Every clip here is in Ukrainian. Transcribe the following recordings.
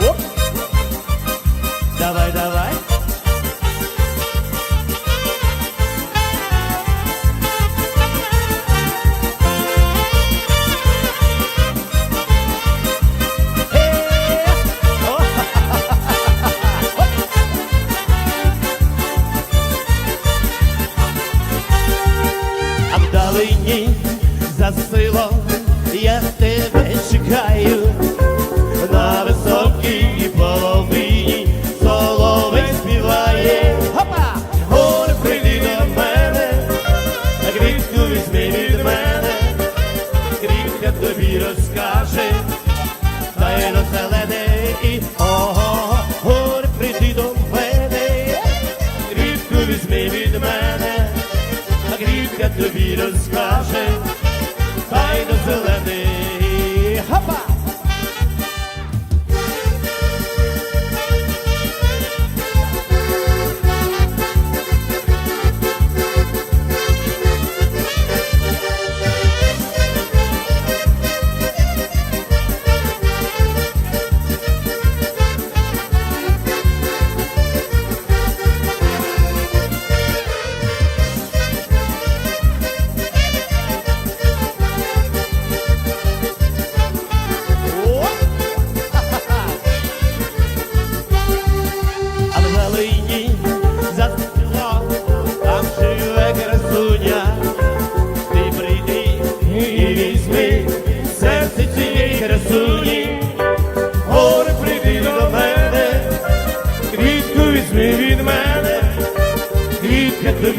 Оп. Давай, давай. Е, вдалині за тобі розкаже,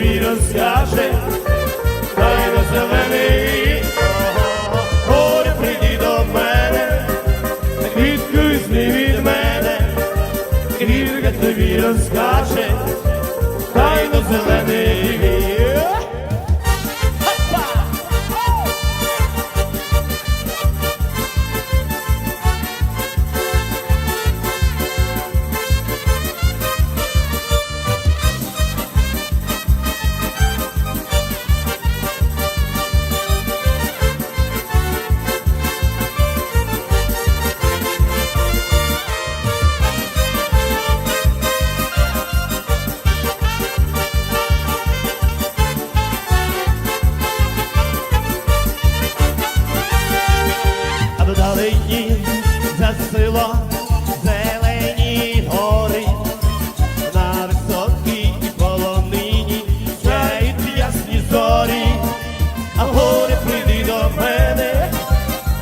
тобі розкаже, хай зелений. Горе прийди до мене, квітку візьми від мене, квітка тобі розкаже, хай зелений. Село зелені гори, на високій полонині сяють ясні зорі, а в гори прийди до мене,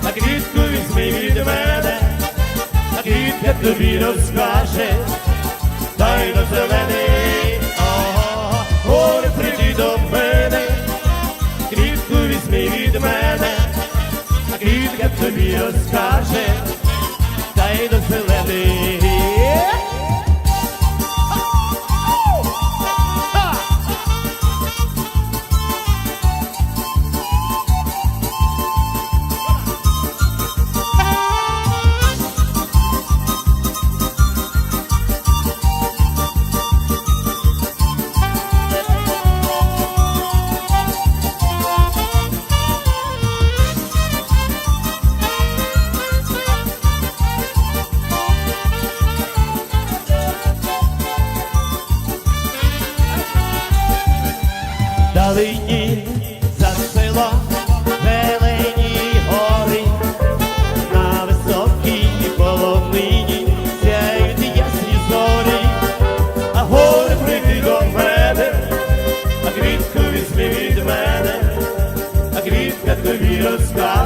а квітку візьми від мене, а квітка тобі розкаже, тайно зелений, ого, гори прийди до мене, квітку візьми від мене а квітка тобі розкаже, та й до зелених. сині за село Велені гори, на високій полонині сяють ясні зорі, а гори прийти до мене, а квітку візьми від мене, а квітка тобі розкаже.